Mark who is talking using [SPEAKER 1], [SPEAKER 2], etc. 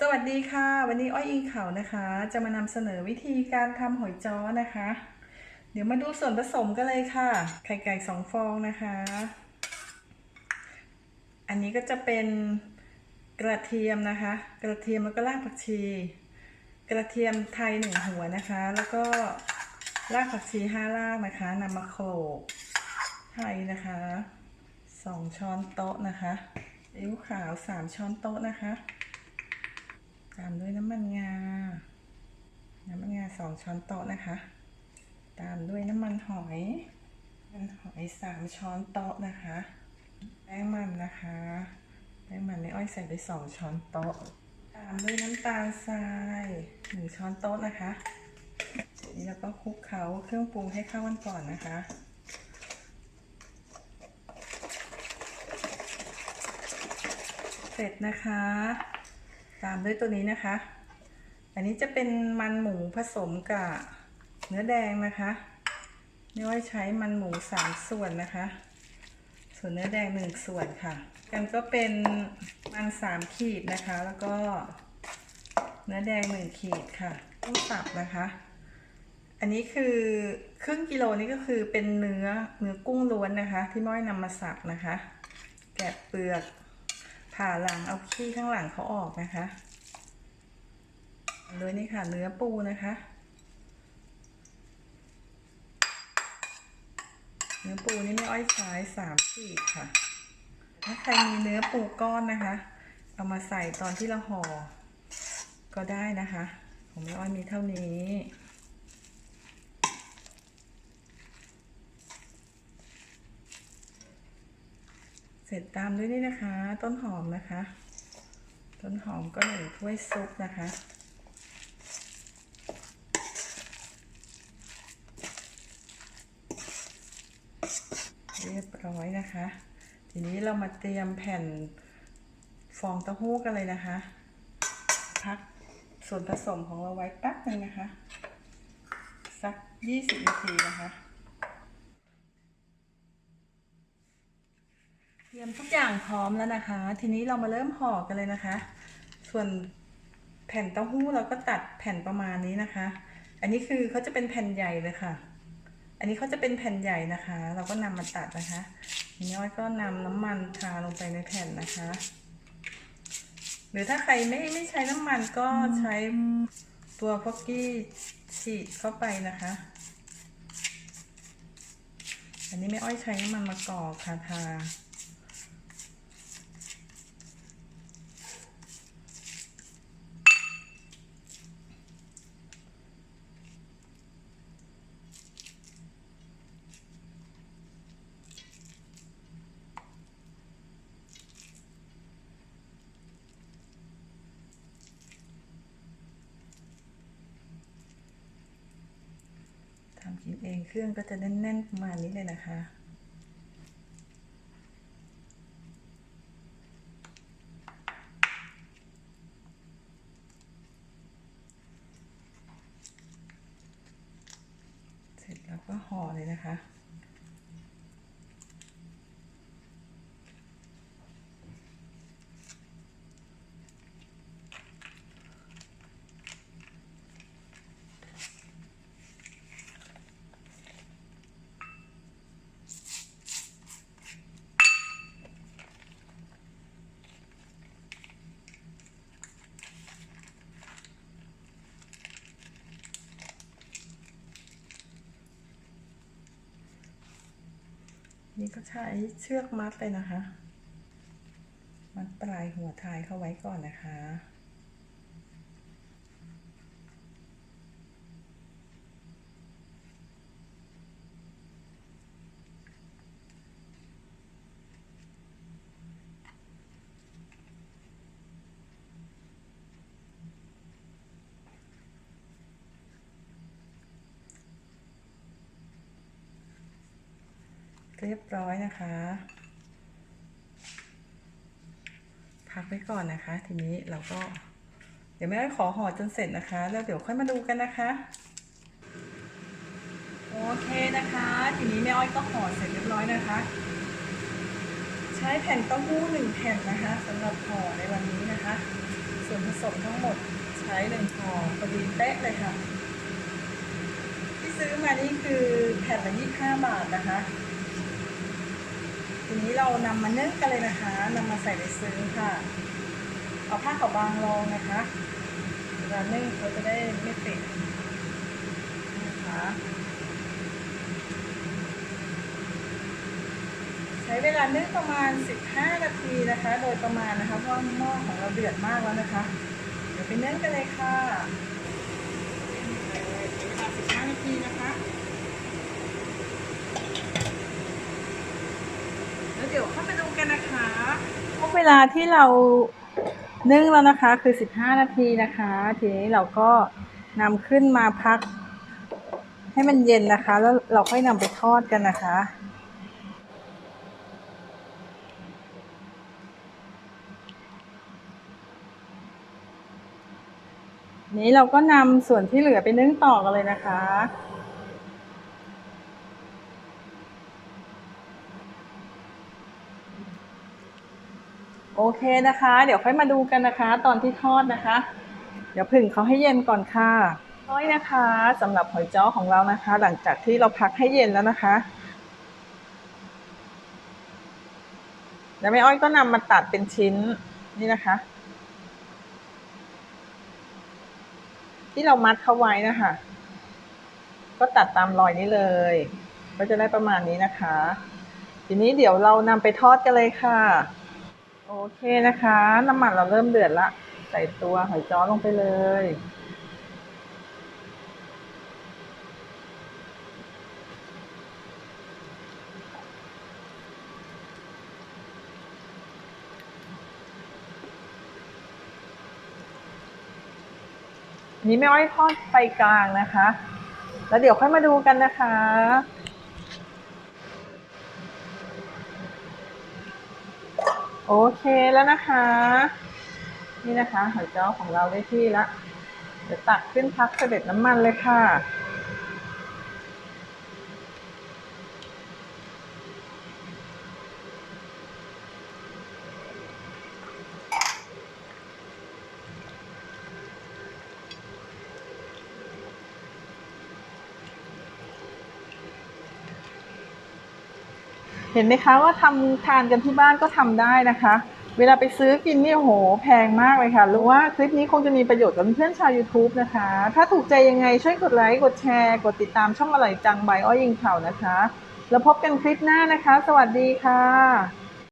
[SPEAKER 1] สวัสดีค่ะ วันนี้อ้อยอิงเขานะคะ จะมานำเสนอวิธีการทำหอยจ้อนะคะ เดี๋ยวมาดูส่วนผสมกันเลยค่ะ ไข่ไก่สองฟองนะคะ อันนี้ก็จะเป็นกระเทียมนะคะ กระเทียมแล้วก็รากผักชี กระเทียมไทยหนึ่งหัวนะคะ แล้วก็รากผักชีห้ารากนะคะนำมาโขลกไทยนะคะสองช้อนโต๊ะนะคะอิ๊วขาวสามช้อนโต๊ะนะคะ ตามด้วยน้ำมันงา น้ำมันงาสองช้อนโต๊ะนะคะ ตามด้วยน้ำมันหอยน้ำมันหอยสามช้อนโต๊ะนะคะ แป้งมันนะคะ แป้งมันไม่อ้อยใส่ไปสองช้อนโต๊ะ ตามด้วยน้ำตาลทรายหนึ่งช้อนโต๊ะนะคะทีนี้เราก็คลุกเคล้าเครื่องปรุงให้เข้ากันก่อนนะคะ เสร็จนะคะ ตามด้วยตัวนี้นะคะ อันนี้จะเป็นมันหมูผสมกับเนื้อแดงนะคะนี่ว่าใช้มันหมูสามส่วนนะคะ ส่วนเนื้อแดงหนึ่งส่วนค่ะกันก็เป็นมันสามขีดนะคะ แล้วก็เนื้อแดงหนึ่งขีดค่ะต้องสับนะคะ อันนี้คือครึ่งกิโลนี่ก็คือเป็นเนื้อเนื้อกุ้งล้วนนะคะ ที่ม้อยนำมาสับนะคะ แกะเปลือก ผ่าหลังเอาขี้ข้างหลังเขาออกนะคะโดยนี่ค่ะเนื้อปูนะคะ เนื้อปูนี่ไม่อ้อยใช้สามขีดค่ะ ถ้าใครมีเนื้อปูก้อนนะคะ เอามาใส่ตอนที่เราห่อก็ได้นะคะของแม่อ้อยมีเท่านี้ ร็จตามด้วยนี่นะคะ ต้นหอมนะคะ ต้นหอมก็หนึ่งถ้วยซุปนะคะเรียบร้อยนะคะ ทีนี้เรามาเตรียมแผ่นฟองเต้าหู้กันเลยนะคะ พักส่วนผสมของเราไว้แป๊บนึงนะคะ สัก 20 นาทีนะคะ เต รียมทุกอย่างพร้อมแล้วนะคะ ทีนี้เรามาเริ่มห่อกันเลยนะคะ ส่วนแผ่นเต้าหู้เราก็ตัดแผ่นประมาณนี้นะคะ อันนี้คือเขาจะเป็นแผ่นใหญ่เลยค่ะ อันนี้เขาจะเป็นแผ่นใหญ่นะคะ เราก็นำมาตัดนะคะทีนี้อ้อยก็นำน้ำมันทาลงไปในแผ่นนะคะ หรือถ้าใครไม่ไม่ใช้น้ำมันก็ใช้ตัวพอกกี้ฉีดเข้าไปนะคะ อันนี้ไม่อ้อยใช้น้ำมันมะกอกค่ะทาำกินเองเครื่องก็จะแน่นๆประมาณนี้เลยนะคะ เสร็จแล้วก็ห่อเลยนะคะ นี่ก็ใช้เชือกมัดเลยนะคะ มัดปลายหัวท้ายเข้าไว้ก่อนนะคะ เรียบร้อยนะคะ พักไว้ก่อนนะคะ ทีนี้เราก็ เดี๋ยวแม่ขอห่อจนเสร็จนะคะ แล้วเดี๋ยวค่อยมาดูกันนะคะโอเคนะคะ ทีนี้แม่อ้อยก็ห่อเสร็จเรียบร้อยนะคะ ใช้แผ่นเต้าหู้หนึ่งแผ่นนะคะสำหรับห่อในวันนี้นะคะ ส่วนผสมทั้งหมดใช้หนึ่งห่อพอดีเป๊ะเลยค่ะ ที่ซื้อมานี่คือแผ่นละยี่ห้าบาทนะคะ ทีนี้เรานำมานึ่งกันเลยนะคะนำมาใส่ในซึ้งค่ะ เอาผ้าขาวบางรองนะคะเวลานึ่งเขาจะได้ไม่ติดนะคะใช้เวลานึ่งประมาณ 15 นาทีนะคะ โดยประมาณนะคะเพราะหม้อของเราเดือดมากแล้วนะคะ เดี๋ยวไปนึ่งกันเลยค่ะเวลา15นาทีนะคะ แล้วเดี๋ยวเข้ามาดูกันนะคะเวลาที่เรานึ่งแล้วนะคะคือ 15 นาทีนะคะ ทีนี้เราก็นำขึ้นมาพัก ให้มันเย็นนะคะ แล้วเราค่อยนำไปทอดกันนะคะนี้เราก็นำส่วนที่เหลือไปนึ่งต่อกันเลยนะคะ โอเคนะคะ เดี๋ยวค่อยมาดูกันนะคะ ตอนที่ทอดนะคะ เดี๋ยวผึ่งเขาให้เย็นก่อนค่ะน้อยนะคะสำหรับหอยจ้อของเรานะคะ หลังจากที่เราพักให้เย็นแล้วนะคะแล้วแม่อ้อยก็นำมาตัดเป็นชิ้นนี่นะคะ ที่เรามัดเข้าไว้นะคะ ก็ตัดตามรอยนี้เลย ก็จะได้ประมาณนี้นะคะ ทีนี้เดี๋ยวเรานำไปทอดกันเลยค่ะ เคนะคะ น้ำมันเราเริ่มเดือดละ ใส่ตัวหอยจ้อลงไปเลย นี้ไม่อ้อยทอดไฟกลางนะคะ แล้วเดี๋ยวค่อยมาดูกันนะคะ โอเคแล้วนะคะ นี่นะคะหอยจ้อของเราได้ที่ละเดี๋ยวตักขึ้นพักเสด็จน้ำมันเลยค่ะ เห็นไหมคะว่าทำทานกันที่บ้านก็ทำได้นะคะ เวลาไปซื้อกินนี่โอ้โหแพงมากเลยค่ะรู้ว่าคลิปนี้คงจะมีประโยชน์กับเพื่อนชาว YouTube นะคะ ถ้าถูกใจยังไงช่วยกดไลค์กดแชร์ กดติดตามช่องอร่อยจังใบอ้อยยิงเข่านะคะ แล้วพบกันคลิปหน้านะคะ สวัสดีค่ะ